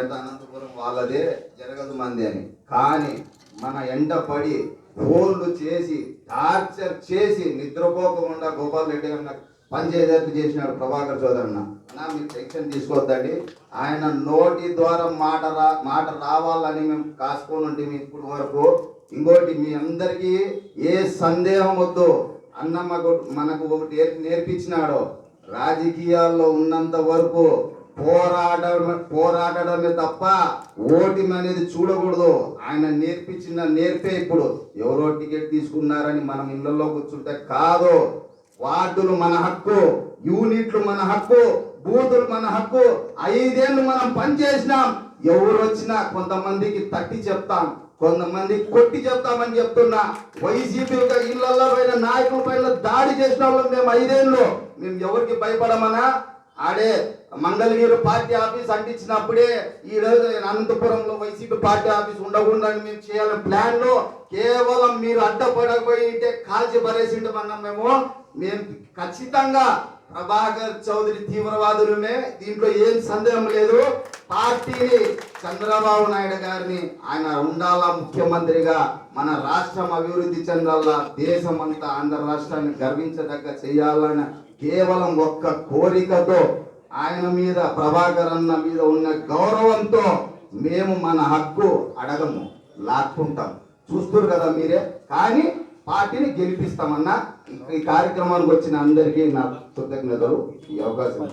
అనంతపురం వాళ్ళదే జరగదు మంది అని. కానీ మన ఎండ పడి ఫోన్లు చేసి టార్చర్ చేసి నిద్రపోకుండా గోపాల్ రెడ్డి అన్న పనిచేసేట్టు చేసినాడు ప్రభాకర్ చౌదరన్న అన్న. మీరు టెన్షన్ తీసుకోవద్దండి. ఆయన నోటి ద్వారా మాట రా మాట రావాలని మేము కాసుకొని ఉంటే ఇప్పుడు వరకు. ఇంకోటి మీ అందరికీ ఏ సందేహం వద్దు. అన్న మాకు మనకు ఒకటి నేర్- నేర్పించినాడు. రాజకీయాల్లో ఉన్నంత వరకు పోరాడడం పోరాడడమే తప్ప ఓటింగ్ అనేది చూడకూడదు. ఆయన నేర్పించిన నేర్పే ఇప్పుడు. ఎవరో టికెట్ తీసుకున్నారని మనం ఇళ్ళలో కూర్చుంటే కాదు. వార్డులు మన హక్కు యూనిట్లు మన హక్కు బూతులు మన హక్కు. ఐదేళ్ళు మనం పనిచేసినాం ఎవరు వచ్చినా కొంతమందికి తట్టి చెప్తాం. కొంతమంది కొట్టి చెప్తామని చెప్తున్నా. వైసీపీ యొక్క ఇళ్ళలో పైన నాయకుల పైన దాడి చేసిన వాళ్ళు మేము ఐదేళ్ళు. మేము ఎవరికి భయపడమనా? ఆడే మంగళగిరి పార్టీ ఆఫీస్ అంటించినప్పుడే ఈ రోజు అనంతపురంలో వైసీపీ పార్టీ ఆఫీస్ ఉండకుండా మేము చేయాలని ప్లాన్లో కేవలం మీరు అడ్డపడకపోయి ఉంటే కాల్చి పరేసిండమన్నాం మేము. మేము ఖచ్చితంగా ప్రభాకర్ చౌదరి తీవ్రవాదులమే. దీంట్లో ఏం సందేహం లేదు. పార్టీని చంద్రబాబు నాయుడు గారిని ఆయన ఉండాలా ముఖ్యమంత్రిగా మన రాష్ట్రం అభివృద్ధి చెందాలా దేశం అంతా ఆంధ్ర రాష్ట్రాన్ని గర్వించదగ్గ చేయాలన్న కేవలం ఒక్క కోరికతో ఆయన మీద ప్రభాకర్ అన్న మీద ఉన్న గౌరవంతో మేము మన హక్కు అడగము లాక్కుంటాం. చూస్తారు కదా మీరే? కానీ పార్టీని గెలిపిస్తామన్న ఈ కార్యక్రమానికి వచ్చిన అందరికీ నా కృతజ్ఞతలు ఈ అవకాశం